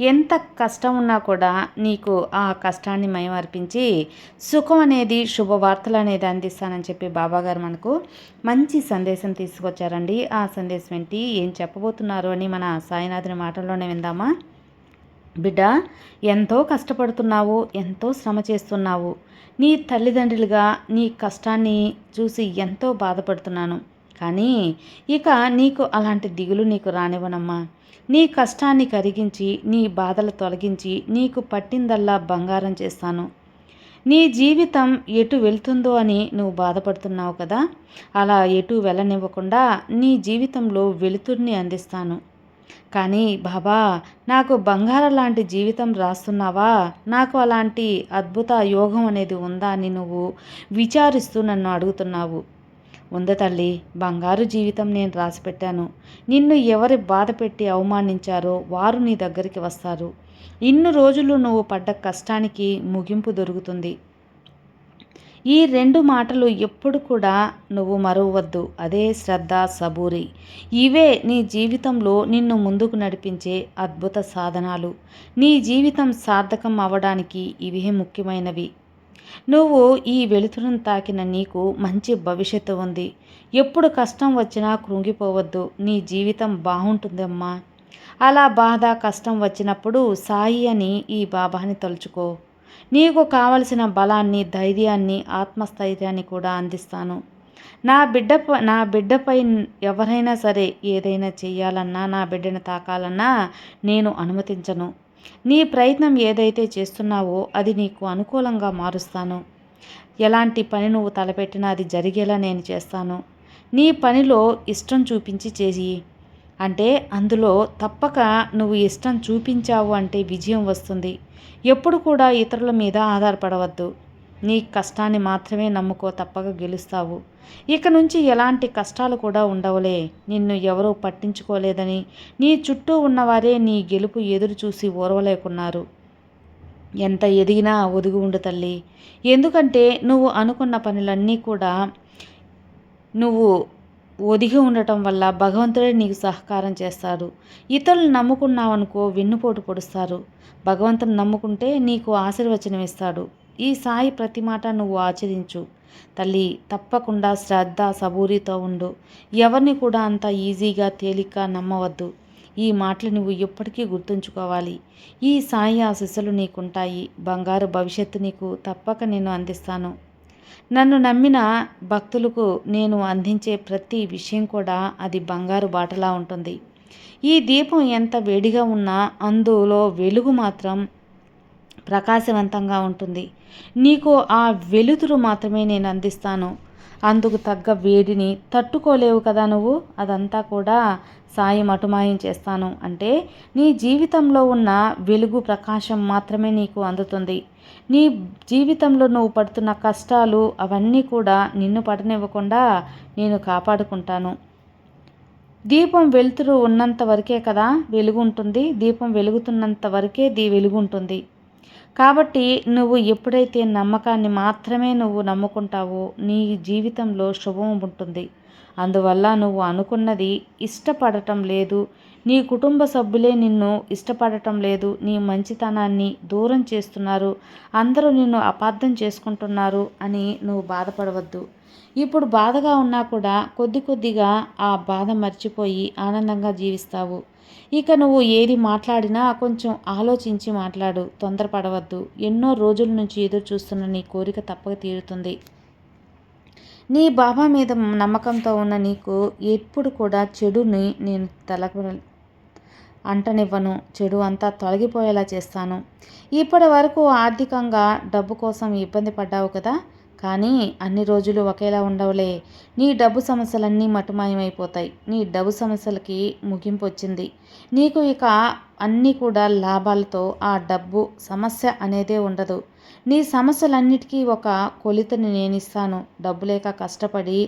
ఎంత కష్టం ఉన్నా కూడా నీకు ఆ కష్టాన్ని మయం అర్పించి సుఖం అనేది శుభవార్తలు అనేది అందిస్తానని చెప్పి బాబాగారు మనకు మంచి సందేశం తీసుకొచ్చారండి. ఆ సందేశం ఏంటి? ఏం చెప్పబోతున్నారు అని మన సాయినాథుని మాటల్లోనే విందామా? బిడ్డ ఎంతో కష్టపడుతున్నావు ఎంతో శ్రమ చేస్తున్నావు. నీ తల్లిదండ్రులుగా నీ కష్టాన్ని చూసి ఎంతో బాధపడుతున్నాను. కానీ ఇక నీకు అలాంటి దిగులు నీకు రానివ్వనమ్మా. నీ కష్టాన్ని కరిగించి నీ బాధలు తొలగించి నీకు పట్టిందల్లా బంగారం చేస్తాను. నీ జీవితం ఎటు వెళ్తుందో అని నువ్వు బాధపడుతున్నావు కదా అలా ఎటు వెళ్ళనివ్వకుండా నీ జీవితంలో వెలుతుర్ని అందిస్తాను. కానీ బాబా నాకు బంగారం లాంటి జీవితం రాస్తున్నావా? నాకు అలాంటి అద్భుత యోగం అనేది ఉందా అని నువ్వు విచారిస్తూ నన్ను అడుగుతున్నావు. ఉంద తల్లి? బంగారు జీవితం నేను రాసిపెట్టాను. నిన్ను ఎవరి బాధ పెట్టి అవమానించారో వారు నీ దగ్గరికి వస్తారు. ఇన్ని రోజులు నువ్వు పడ్డ కష్టానికి ముగింపు దొరుకుతుంది. ఈ రెండు మాటలు ఎప్పుడు కూడా నువ్వు మరవద్దు అదే శ్రద్ధ సబూరి. ఇవే నీ జీవితంలో నిన్ను ముందుకు నడిపించే అద్భుత సాధనాలు. నీ జీవితం సార్థకం అవ్వడానికి ఇవే ముఖ్యమైనవి. నువ్వు ఈ వెలుతురును తాకిన నీకు మంచి భవిష్యత్తు ఉంది. ఎప్పుడు కష్టం వచ్చినా కృంగిపోవద్దు. నీ జీవితం బాగుంటుందమ్మా. అలా బాధ కష్టం వచ్చినప్పుడు సాయి అని ఈ బాబాని తలుచుకో. నీకు కావలసిన బలాన్ని ధైర్యాన్ని ఆత్మస్థైర్యాన్ని కూడా అందిస్తాను. నా బిడ్డ నా బిడ్డపై ఎవరైనా సరే ఏదైనా చేయాలన్నా నా బిడ్డను తాకాలన్నా నేను అనుమతించను. నీ ప్రయత్నం ఏదైతే చేస్తున్నావో అది నీకు అనుకూలంగా మారుస్తాను. ఎలాంటి పని నువ్వు తలపెట్టినా అది జరిగేలా నేను చేస్తాను. నీ పనిలో ఇష్టం చూపించి చేయి. అంటే అందులో తప్పక నువ్వు ఇష్టం చూపించావు అంటే విజయం వస్తుంది. ఎప్పుడు కూడా ఇతరుల మీద ఆధారపడవద్దు. నీ కష్టాన్ని మాత్రమే నమ్ముకో తప్పక గెలుస్తావు. ఇక నుంచి ఎలాంటి కష్టాలు కూడా ఉండవులే. నిన్ను ఎవరూ పట్టించుకోలేదని నీ చుట్టూ ఉన్నవారే నీ గెలుపు ఎదురు చూసి ఓర్వలేకున్నారు. ఎంత ఎదిగినా ఒదిగి ఉండు తల్లి. ఎందుకంటే నువ్వు అనుకున్న పనులన్నీ కూడా నువ్వు ఒదిగి ఉండటం వల్ల భగవంతుడే నీకు సహకారం చేస్తాడు. ఇతరులు నమ్ముకున్నావనుకో వెన్నుపోటు పొడుస్తారు. భగవంతుని నమ్ముకుంటే నీకు ఆశీర్వచనం ఇస్తాడు. ఈ సాయి ప్రతి మాట నువ్వు ఆచరించు. తల్లి తప్పకుండా శ్రద్ధ సబూరితో ఉండు. ఎవరిని కూడా అంత ఈజీగా తేలిక నమ్మవద్దు. ఈ మాటలు నువ్వు ఎప్పటికీ గుర్తుంచుకోవాలి. ఈ సాయి ఆశీస్సులు నీకుంటాయి. బంగారు భవిష్యత్తు నీకు తప్పక నేను అందిస్తాను. నన్ను నమ్మిన భక్తులకు నేను అందించే ప్రతి విషయం కూడా అది బంగారు బాటలా ఉంటుంది. ఈ దీపం ఎంత వేడిగా ఉన్నా అందులో వెలుగు మాత్రం ప్రకాశవంతంగా ఉంటుంది. నీకు ఆ వెలుతురు మాత్రమే నేను అందిస్తాను. అందుకు తగ్గ వేడిని తట్టుకోలేవు కదా నువ్వు? అదంతా కూడా సాయం అటుమాయం చేస్తాను. అంటే నీ జీవితంలో ఉన్న వెలుగు ప్రకాశం మాత్రమే నీకు అందుతుంది. నీ జీవితంలో నువ్వు పడుతున్న కష్టాలు అవన్నీ కూడా నిన్ను పడనివ్వకుండా నేను కాపాడుకుంటాను. దీపం వెలుతురు ఉన్నంత వరకే కదా వెలుగు ఉంటుంది. దీపం వెలుగుతున్నంత వరకే దీ వెలుగు ఉంటుంది. కాబట్టి నువ్వు ఎప్పుడైతే నమ్మకాన్ని మాత్రమే నువ్వు నమ్ముకుంటావో నీ జీవితంలో శుభం ఉంటుంది. అందువల్ల నువ్వు అనుకున్నది ఇష్టపడటం లేదు. నీ కుటుంబ సభ్యులే నిన్ను ఇష్టపడటం లేదు. నీ మంచితనాన్ని దూరం చేస్తున్నారు. అందరూ నిన్ను అపార్థం చేసుకుంటున్నారు అని నువ్వు బాధపడవద్దు. ఇప్పుడు బాధగా ఉన్నా కూడా కొద్ది కొద్దిగా ఆ బాధ మర్చిపోయి ఆనందంగా జీవిస్తావు. ఇక నువ్వు ఏది మాట్లాడినా కొంచెం ఆలోచించి మాట్లాడు తొందరపడవద్దు. ఎన్నో రోజుల నుంచి ఎదురు చూస్తున్న నీ కోరిక తప్పక తీరుతుంది. నీ బాబా మీద నమ్మకంతో ఉన్న నీకు ఎప్పుడు కూడా చెడుని నేను తలకు అంటనివ్వను. చెడు అంతా తొలగిపోయేలా చేస్తాను. ఇప్పటి వరకు ఆర్థికంగా డబ్బు కోసం ఇబ్బంది పడ్డావు కదా? కానీ అన్ని రోజులు ఒకేలా ఉండవులే. నీ డబ్బు సమస్యలన్నీ మటుమాయమైపోతాయి. నీ డబ్బు సమస్యలకి ముగింపు వచ్చింది నీకు ఇక అన్నీ కూడా లాభాలతో ఆ డబ్బు సమస్య అనేదే ఉండదు. నీ సమస్యలన్నిటికీ ఒక కొలితని నేను ఇస్తాను డబ్బు లేక కష్టపడి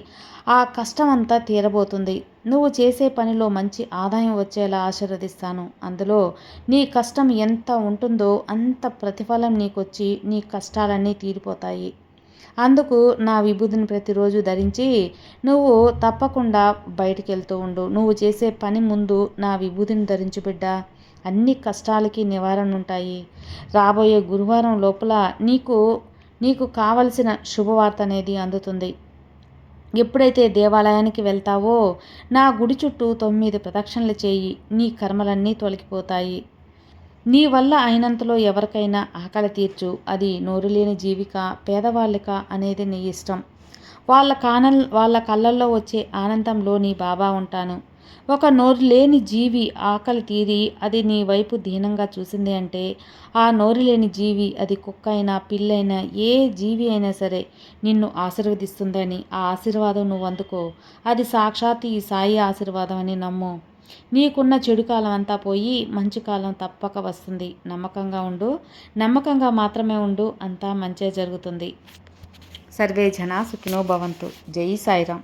ఆ కష్టం అంతా తీరబోతుంది. నువ్వు చేసే పనిలో మంచి ఆదాయం వచ్చేలా ఆశీర్వదిస్తాను. అందులో నీ కష్టం ఎంత ఉంటుందో అంత ప్రతిఫలం నీకొచ్చి నీ కష్టాలన్నీ తీరిపోతాయి. అందుకు నా విభూతిని ప్రతిరోజు ధరించి నువ్వు తప్పకుండా బయటికి వెళ్తూ ఉండు. నువ్వు చేసే పని ముందు నా విభూతిని ధరించు బిడ్డ. అన్ని కష్టాలకి నివారణ ఉంటాయి రాబోయే గురువారం లోపల నీకు నీకు కావలసిన శుభవార్త అనేది అందుతుంది. ఎప్పుడైతే దేవాలయానికి వెళ్తావో నా గుడి చుట్టూ తొమ్మిది ప్రదక్షిణలు చేయి. నీ కర్మలన్నీ తొలగిపోతాయి. నీ వల్ల అయినంతలో ఎవరికైనా ఆకలి తీర్చు. అది నోరులేని జీవిక పేదవాళ్ళక అనేది నీ ఇష్టం. వాళ్ళ కానల్ వాళ్ళ కళ్ళల్లో వచ్చే ఆనందంలో నీ బాబా ఉంటాను. ఒక నోరు లేని జీవి ఆకలి తీరి అది నీ వైపు దీనంగా చూసింది అంటే ఆ నోరు లేని జీవి అది కుక్క అయినా పిల్లైనా ఏ జీవి అయినా సరే నిన్ను ఆశీర్వదిస్తుందని ఆ ఆశీర్వాదం నువ్వు అందుకో. అది సాక్షాత్ ఈ సాయి ఆశీర్వాదం అని నమ్ము. నీకున్న చెడు కాలం అంతా పోయి మంచి కాలం తప్పక వస్తుంది. నమ్మకంగా ఉండు. నమ్మకంగా మాత్రమే ఉండు. అంతా మంచే జరుగుతుంది. సర్వే జనా సుఖినో భవంతు. జై సాయిరామ్.